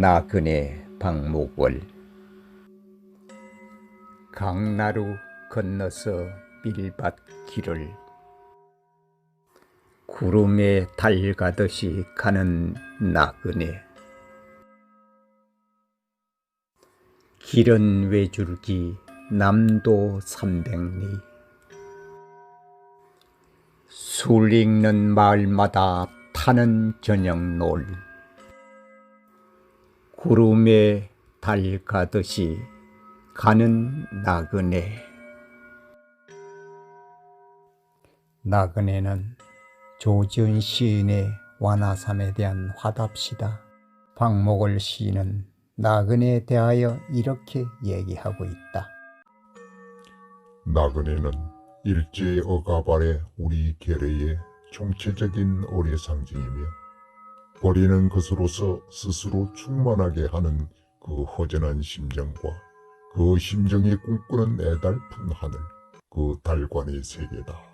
나그네 박목월. 강나루 건너서 밀밭 길을 구름에 달 가듯이 가는 나그네. 길은 외줄기 남도 삼백리. 술 읽는 마을마다 타는 저녁놀 구름에 달 가듯이 가는 나그네 나그네는 조지은 시인의 완화삼에 대한 화답시다. 박목월 시인은 나그네에 대하여 이렇게 얘기하고 있다. 나그네는 일제의 억압 아래 우리 계례의 총체적인 어뢰 상징이며 버리는 것으로서 스스로 충만하게 하는 그 허전한 심정과 그 심정이 꿈꾸는 애달픈 하늘, 그 달관의 세계다.